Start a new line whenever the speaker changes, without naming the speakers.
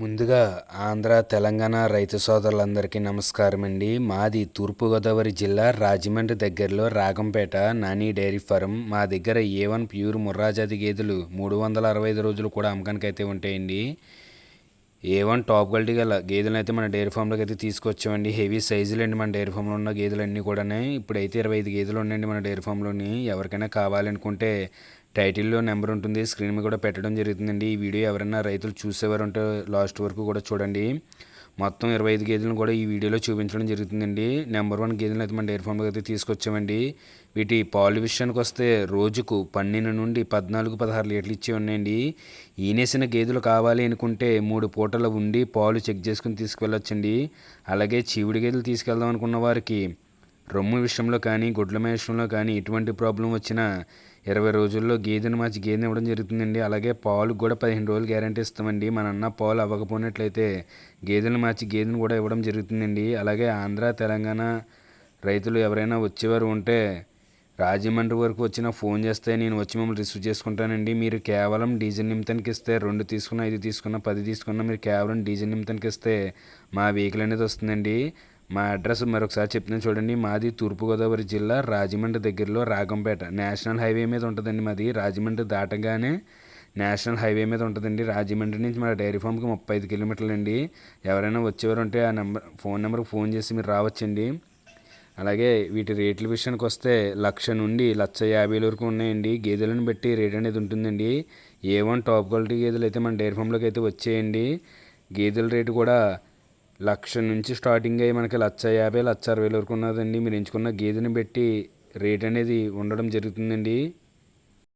ముందుగా ఆంధ్ర తెలంగాణ రైతు సోదరులందరికీ నమస్కారం అండి. మాది తూర్పుగోదావరి జిల్లా రాజమండ్రి దగ్గరలో రాగంపేట నాని డైరీ ఫారం. మా దగ్గర ఏ వన్ ప్యూర్ ముర్రాజాతి గేదెలు మూడు వందల అరవై ఐదు రోజులు కూడా అమ్మకానికి అయితే ఉంటాయండి. ఏ వన్ టాప్ క్వాలిటీ గల గేదెలను అయితే మన డైరీ ఫామ్లోకి అయితే తీసుకొచ్చామండి. హెవీ సైజులు అండి మన డైరీ ఫామ్లో ఉన్న గేదెలు అన్నీ కూడా ఇప్పుడైతే ఇరవై ఐదు గేదెలు ఉన్నాయండి మన డైరీ ఫామ్లోని ఎవరికైనా కావాలనుకుంటే టైటిల్లో నెంబర్ ఉంటుంది. స్క్రీన్ మీద కూడా పెట్టడం జరుగుతుందండి. ఈ వీడియో ఎవరైనా రైతులు చూసేవారు ఉంటే లాస్ట్ వరకు కూడా చూడండి. మొత్తం ఇరవై ఐదు గేదెలను కూడా ఈ వీడియోలో చూపించడం జరుగుతుందండి. నెంబర్ వన్ గేదెలను అయితే మన డైరీ ఫామ్లోకి అయితే తీసుకొచ్చామండి. వీటి పాలు విషయానికి వస్తే రోజుకు పన్నెండు నుండి పద్నాలుగు పదహారు లీటర్లు ఇచ్చే ఉన్నాయండి. ఈనేసిన గేదెలు కావాలి అనుకుంటే మూడు పూటలు ఉండి పాలు చెక్ చేసుకుని తీసుకువెళ్ళొచ్చండి. అలాగే చీవుడి గేదెలు తీసుకెళ్దాం అనుకున్న వారికి రొమ్ము విషయంలో కానీ గుడ్ల విషయంలో కానీ ఎటువంటి ప్రాబ్లం వచ్చినా ఇరవై రోజుల్లో గేదెను మార్చి గేదెని ఇవ్వడం జరుగుతుందండి. అలాగే పాలు కూడా పదిహేను రోజులు గ్యారంటీ ఇస్తామండి. మన అన్న పాలు అవ్వకపోయినట్లయితే గేదెను మార్చి గేదెను కూడా ఇవ్వడం జరుగుతుందండి. అలాగే ఆంధ్ర తెలంగాణ రైతులు ఎవరైనా వచ్చేవారు ఉంటే రాజమండ్రి వరకు వచ్చిన ఫోన్ చేస్తే నేను వచ్చి మిమ్మల్ని రిసీవ్ చేసుకుంటానండి. మీరు కేవలం డీజిల్ నిమితానికి ఇస్తే రెండు తీసుకున్న ఐదు తీసుకున్న పది తీసుకున్న మీరు కేవలం డీజిల్ నిమితానికి ఇస్తే మా వెహికల్ అనేది వస్తుందండి. మా అడ్రస్ మరొకసారి చెప్తున్నాను చూడండి. మాది తూర్పుగోదావరి జిల్లా రాజమండ్రి దగ్గరలో రాగంపేట. నేషనల్ హైవే మీద ఉంటుందండి మాది. రాజమండ్రి దాటగానే నేషనల్ హైవే మీద ఉంటుందండి. రాజమండ్రి నుంచి మన డైరీ ఫామ్కి ముప్పై ఐదు కిలోమీటర్లు అండి. ఎవరైనా వచ్చేవారు ఉంటే ఆ నెంబర్ ఫోన్ నెంబర్కి ఫోన్ చేసి మీరు రావచ్చండి. అలాగే వీటి రేట్ల విషయానికి వస్తే లక్ష నుండి లక్ష యాభై వరకు ఉన్నాయండి. గేదెలను బట్టి రేట్ అనేది ఉంటుందండి. ఏ వన్ టాప్ క్వాలిటీ గేదెలు అయితే మన డైరీ ఫామ్లోకి అయితే వచ్చేయండి. గేదెల రేటు కూడా లక్ష నుంచి స్టార్టింగ్ అయ్యి మనకి లక్ష యాభై లక్ష అరవై వరకు ఉన్నదండి. మీరు ఎంచుకున్న గేదెని బట్టి రేట్ అనేది ఉండడం జరుగుతుందండి.